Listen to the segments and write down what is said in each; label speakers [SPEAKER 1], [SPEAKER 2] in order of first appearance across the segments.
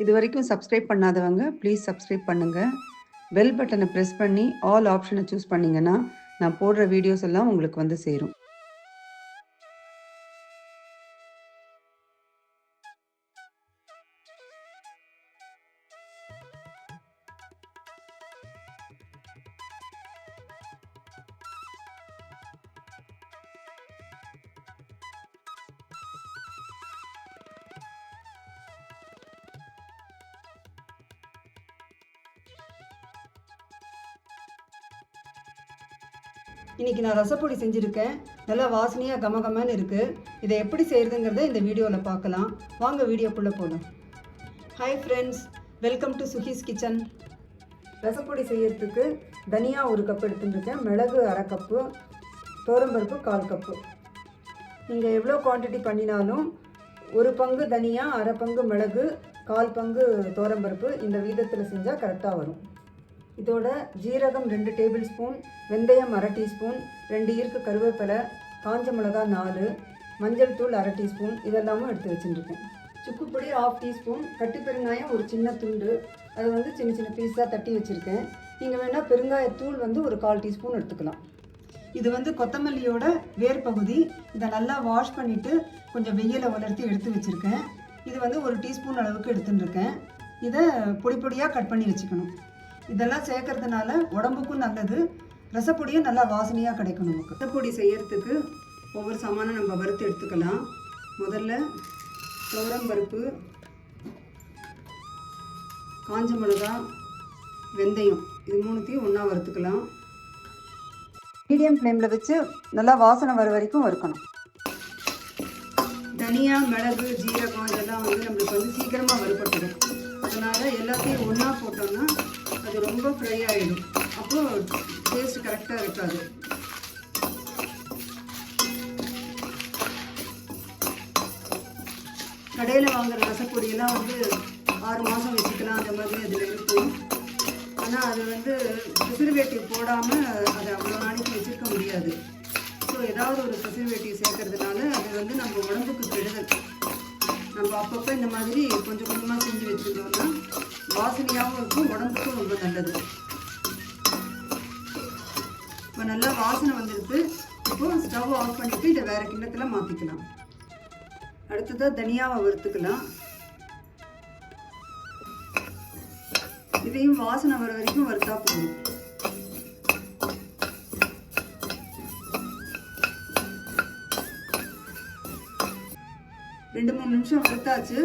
[SPEAKER 1] இது வரைக்கும் சப்ஸ்கிரைப் பண்ணாதவங்க ப்ளீஸ் சப்ஸ்கிரைப் பண்ணுங்கள் பெல் பட்டனை ப்ரெஸ் பண்ணி ஆல் ஆப்ஷனை சூஸ் பண்ணிங்கன்னா நான் போடுற வீடியோஸ் எல்லாம் உங்களுக்கு வந்து சேரும். இன்றைக்கி நான் ரசப்பொடி செஞ்சுருக்கேன். நல்லா வாசனையாக கமகமன்னு இருக்குது இதை எப்படி செய்கிறதுங்கிறத இந்த வீடியோவில் பார்க்கலாம். வாங்க வீடியோக்குள்ளே போகலாம் hi friends welcome to Suhi's kitchen ரசப்பொடி செய்யறதுக்கு தனியா ஒரு கப் எடுத்துட்டுருக்கேன் மிளகு அரை கப்பு தோரம்பருப்பு கால் கப்பு நீங்கள் எவ்வளோ குவான்டிட்டி பண்ணினாலும் ஒரு பங்கு தனியா அரை பங்கு மிளகு கால் பங்கு தோரம்பருப்பு இந்த வீதத்தில் செஞ்சால் கரெக்டாக வரும். இதோட ஜீரகம் ரெண்டு டேபிள் ஸ்பூன் வெந்தயம் அரை டீஸ்பூன் ரெண்டு ஈர்க்கு கருவேப்பிலை காஞ்ச மிளகா நாலு மஞ்சள் தூள் அரை டீஸ்பூன் இதெல்லாமும் எடுத்து வச்சுட்டுருக்கேன் சுக்குப்பொடி ஆஃப் டீஸ்பூன் கட்டி பெருங்காயம் ஒரு சின்ன துண்டு அதை வந்து சின்ன சின்ன பீஸாக தட்டி வச்சுருக்கேன். நீங்கள் வேணால் பெருங்காயத்தூள் வந்து ஒரு கால் டீஸ்பூன் எடுத்துக்கலாம். இது வந்து கொத்தமல்லியோட வேர் பகுதி இதை நல்லா வாஷ் பண்ணிவிட்டு கொஞ்சம் வெயில உலர்த்தி எடுத்து வச்சுருக்கேன். இது வந்து ஒரு டீஸ்பூன் அளவுக்கு எடுத்துன்னு இருக்கேன் இதை பொடி பொடியாக கட் பண்ணி வச்சுக்கணும். இதெல்லாம் சேர்க்கறதுனால உடம்புக்கும் நல்லது ரசப்பொடியும் நல்லா வாசனையாக கிடைக்கும் நமக்கு. ரசப்பொடி செய்யறதுக்கு ஒவ்வொரு சாமானும் நம்ம வறுத்து எடுத்துக்கலாம். முதல்ல துவரம் பருப்பு காஞ்ச மிளகா வெந்தயம் இது மூணுத்தையும் ஒன்றா வறுத்துக்கலாம். மீடியம் ஃப்ளேமில் வச்சு நல்லா வாசனை வர வரைக்கும் வறுக்கணும். தனியா மிளகு ஜீரகம் இதெல்லாம் வந்து நம்மளுக்கு வந்து சீக்கிரமாக வறுப்பட்டுடும் அதனால் எல்லாத்தையும் ஒன்றா போட்டோம்னா அது ரொம்ப ஃப்ரை ஆகிடும் அப்போது டேஸ்ட் கரெக்டாக இருக்காது. கடையில் வாங்குற ரசப்பொடியெல்லாம் வந்து ஆறு மாதம் வச்சுக்கலாம் அந்த மாதிரி அதில் இருக்கும். ஆனால் அது வந்து ப்ரிசர்வேட்டிவ் போடாமல் அதை அவ்வளோ நாளைக்கு வச்சுருக்க முடியாது. ஸோ ஏதாவது ஒரு ப்ரிசர்வேட்டிவ் சேர்க்கறதுனால அது வந்து நம்ம உடம்பு அப்பப்போ இந்த மாதிரி கொஞ்சம் கொஞ்சமாக செஞ்சு வச்சுக்கிட்டோம்னா வாசனையாகவும் இருக்கும் உடம்புக்கும் ரொம்ப நல்லது. இப்போ நல்லா வாசனை வந்துடுது இப்போது ஸ்டவ் ஆஃப் பண்ணிவிட்டு இதை வேறு கிண்ணத்தில் மாற்றிக்கலாம் அடுத்ததாக தனியாவை வறுத்துக்கலாம். இதையும் வாசனை வர வரைக்கும் வறுத்தா போதும். ரெண்டு மூணு நிமிஷம் வறுத்தாச்சு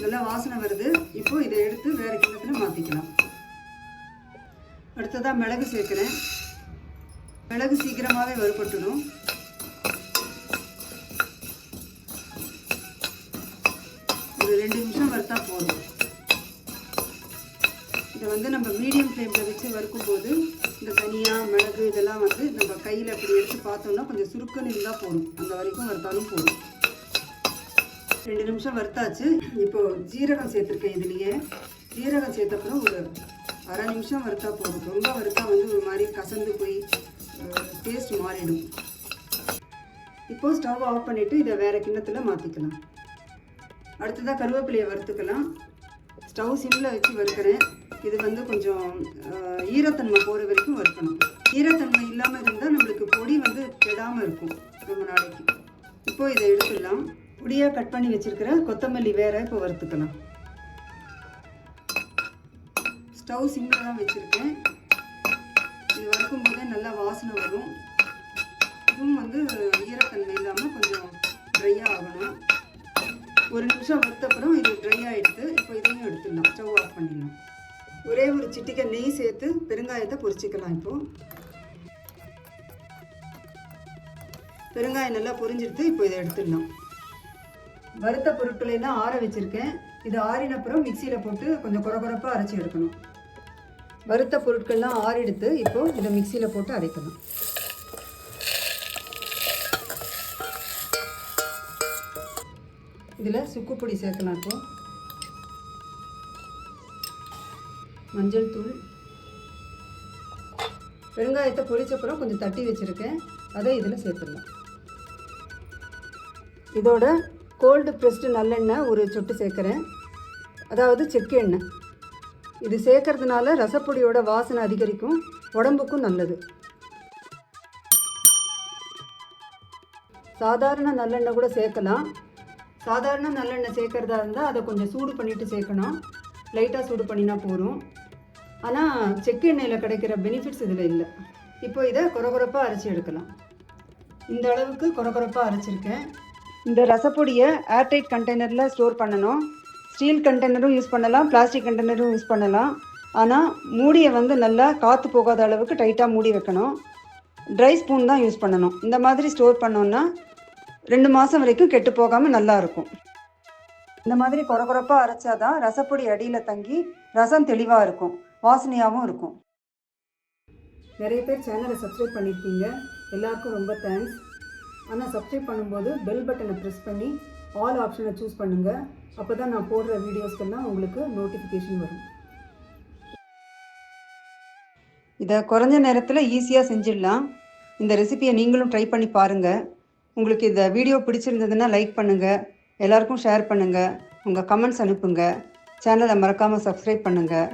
[SPEAKER 1] நல்லா வாசனை வருது. இப்போ இதை எடுத்து வேறு கிண்ணத்தில் மாற்றிக்கலாம் அடுத்ததாக மிளகு சேர்க்குறேன். மிளகு சீக்கிரமாகவே வறுபட்டுடும். ஒரு ரெண்டு நிமிஷம் வறுத்தா போதும். இதை வந்து நம்ம மீடியம் ஃப்ளேமில் வச்சு வறுக்கும் போது இந்த தனியாக மிளகு இதெல்லாம் வந்து நம்ம கையில் அப்படி எடுத்து பார்த்தோம்னா கொஞ்சம் சுருக்கன்னு இருந்தால் போதும். அந்த வரைக்கும் வறுத்தாலும் போதும். ரெண்டு நிமிஷம் வறுத்தாச்சு. இப்போது ஜீரகம் சேர்த்துருக்கேன் இதுலேயே. ஜீரகம் சேர்த்தப்புறம் ஒரு அரை நிமிஷம் வறுத்தா போதும். ரொம்ப வறுத்தா வந்து ஒரு மாதிரி கசந்து போய் டேஸ்ட் மாறிடும். இப்போது ஸ்டவ் ஆஃப் பண்ணிவிட்டு இதை வேறு கிண்ணத்தில் மாற்றிக்கலாம் அடுத்ததாக கருவேப்பிலையை வறுத்துக்கலாம். ஸ்டவ் சிம்மில் வச்சு வறுக்கிறேன். இது வந்து கொஞ்சம் ஈரத்தன்மை போகிற வரைக்கும் வறுக்கணும். ஈரத்தன்மை இல்லாமல் இருந்தால் நம்மளுக்கு பொடி வந்து கெடாமல் இருக்கும். ரொம்ப நாளைக்கு. இப்போது இதை எடுத்துடலாம். பொடியாக கட் பண்ணி வச்சுருக்கிறேன் கொத்தமல்லி வேற இப்போ வறுத்துக்கலாம் ஸ்டவ் சிம்மில் தான் வச்சுருக்கேன். இது வறுக்கும் போதே நல்லா வாசனை வரும். இதுவும் வந்து ஈரத்தன்மை இல்லாமல் கொஞ்சம் ட்ரையாக ஆகணும். ஒரு நிமிஷம் வறுத்தப்புறம் இது ட்ரை ஆகிடுது இப்போ இதையும் எடுத்துடலாம். ஸ்டவ் ஆஃப் பண்ணிடலாம். ஒரே ஒரு சிட்டிக்கை நெய் சேர்த்து பெருங்காயத்தை பொரிச்சிக்கலாம் இப்போது பெருங்காயம் நல்லா பொரிஞ்சிடுது. இப்போ இதை எடுத்துடலாம். வறுத்த பொருட்களை எல்லாம் ஆற வச்சுருக்கேன். இது ஆறினப்புறம் மிக்சியில் போட்டு கொஞ்சம் குறகுறப்பாக அரைச்சி எடுக்கணும். வறுத்த பொருட்கள்லாம் ஆறெடுத்து இப்போது இதை மிக்சியில் போட்டு அரைக்கணும். இதில் சுக்குப்பொடி சேர்க்கலாம் இப்போ. மஞ்சள் தூள். பெருங்காயத்தை பொரிச்சப்புறம் கொஞ்சம் தட்டி வச்சுருக்கேன். அதை இதில் சேர்த்துடலாம். இதோட கோல்டு ப்ரெஸ்டு நல்லெண்ணெய் ஒரு சொட்டு சேர்க்குறேன். அதாவது செக்கு எண்ணெய். இது சேர்க்கறதுனால ரசப்பொடியோட வாசனை அதிகரிக்கும் உடம்புக்கும் நல்லது. சாதாரண நல்லெண்ணெய் கூட சேர்க்கலாம். சாதாரண நல்லெண்ணெய் சேர்க்கறதா இருந்தால் அதை கொஞ்சம் சூடு பண்ணிவிட்டு சேர்க்கணும் லைட்டாக சூடு பண்ணினா போதும். ஆனால் செக்கு எண்ணெயில் கிடைக்கிற பெனிஃபிட்ஸ் இதில் இல்லை. இப்போ இதை குறகுறப்பாக அரைச்சி எடுக்கலாம். இந்த அளவுக்கு குறகுறப்பாக அரைச்சிருக்கேன். இந்த ரசப்பொடியை ஏர்டைட் கண்டெய்னரில் ஸ்டோர் பண்ணணும். ஸ்டீல் கண்டெய்னரும் யூஸ் பண்ணலாம் பிளாஸ்டிக் கண்டெய்னரும் யூஸ் பண்ணலாம். ஆனால் மூடியை வந்து நல்லா காற்று போகாத அளவுக்கு டைட்டாக மூடி வைக்கணும். ட்ரை ஸ்பூன் தான் யூஸ் பண்ணணும். இந்த மாதிரி ஸ்டோர் பண்ணோன்னா ரெண்டு மாதம் வரைக்கும் கெட்டு போகாமல் நல்லா இருக்கும். இந்த மாதிரி கொரகொரப்பாக அரைச்சாதான் ரசப்பொடி அடியில் தங்கி ரசம் தெளிவாக இருக்கும். வாசனையாகவும் இருக்கும். நிறைய பேர் சேனலை சப்ஸ்கிரைப் பண்ணியிருக்கீங்க எல்லாருக்கும் ரொம்ப தேங்க்ஸ் ஆனால் சப்ஸ்கிரைப் பண்ணும்போது பெல் பட்டனை ப்ரெஸ் பண்ணி ஆல் ஆப்ஷனை சூஸ் பண்ணுங்கள் அப்போ தான் நான் போடுற வீடியோஸ்க்கெல்லாம் உங்களுக்கு நோட்டிஃபிகேஷன் வரும். இதை குறைஞ்ச நேரத்தில் ஈஸியாக செஞ்சிடலாம். இந்த ரெசிபியை நீங்களும் ட்ரை பண்ணி பாருங்கள் உங்களுக்கு இந்த வீடியோ பிடிச்சிருந்ததுன்னா லைக் பண்ணுங்கள் எல்லாருக்கும் ஷேர் பண்ணுங்கள் உங்கள் கமெண்ட்ஸ் அனுப்புங்க. சேனலை மறக்காமல் சப்ஸ்கிரைப் பண்ணுங்கள்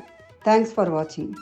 [SPEAKER 1] தேங்க்ஸ் ஃபார் வாட்சிங்